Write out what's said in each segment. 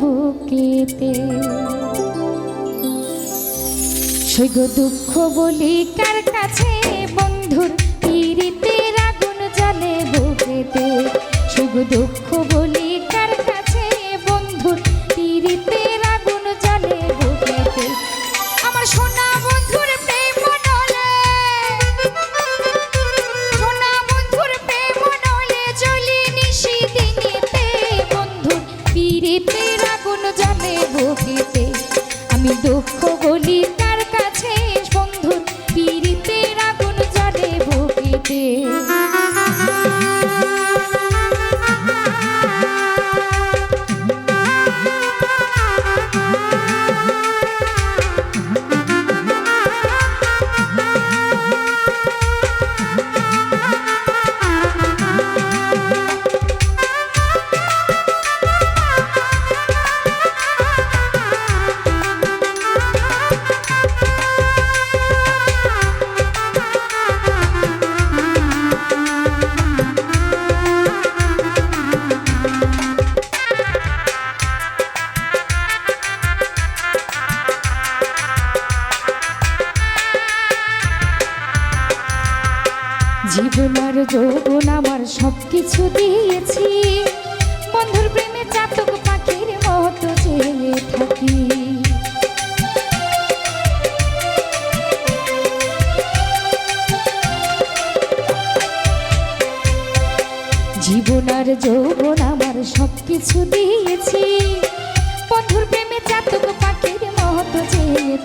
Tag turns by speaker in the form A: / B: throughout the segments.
A: বুকেতে। সৈগ দুঃখ বলি কার কাছে বন্ধুর পীড়িতের রাগুন জালে বুকেতে। সৈগ দুঃখ বলি যৌবন আমার সব কিছু দিয়েছি। বন্ধুর প্রেমে চাতক পাখির মতো চেয়ে থাকি। জীবন আর যৌবন আমার সব কিছু দিয়েছি। বন্ধুর প্রেমে চাতক পাখির মতো চেয়ে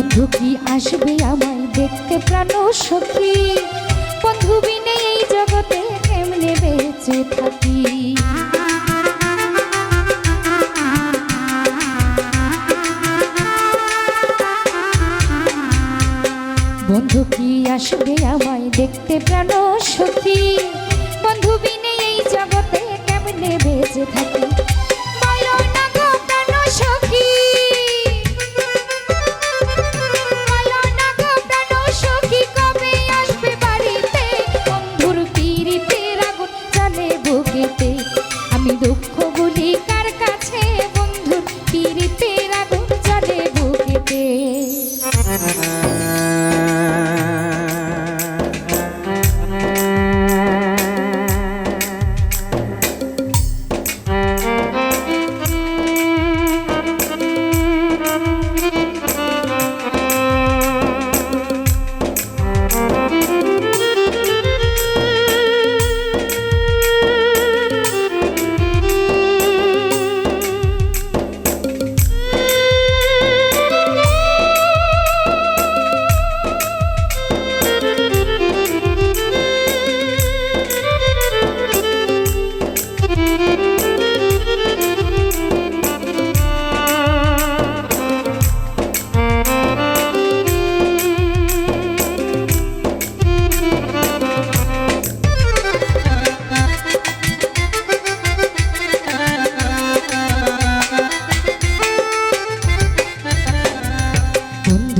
A: বন্ধু কি আসবে আমায় দেখতে? প্রাণ সখী, বন্ধু বিনে এই জগতে কেমনে বেঁচে থাকি? বন্ধু কি আসবে আমায় দেখতে? প্রাণ সখী, বন্ধু বিনে এই জগতে কেমনে বেঁচে থাকি?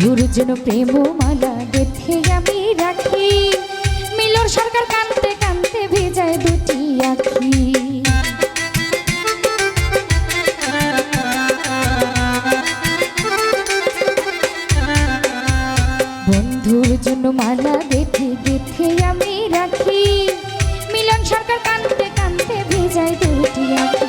A: গুরুজন জন্য প্রেম মালা গেথে আমি রাখি। মিলর সরকার কানতে কানতে ভেজায় দুটি আখি। বন্ধুর জন্য মালা গেথে গেথে আমি রাখি। মিলন সরকার কানতে কানতে ভেজায় দুটি আখি।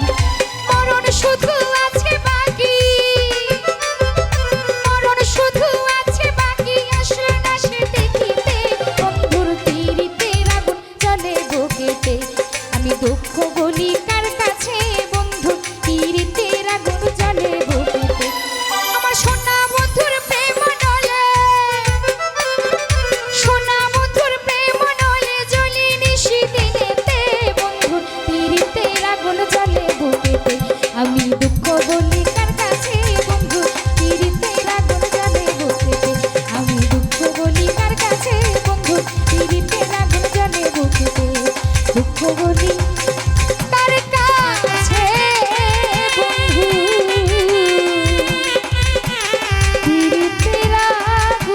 A: কার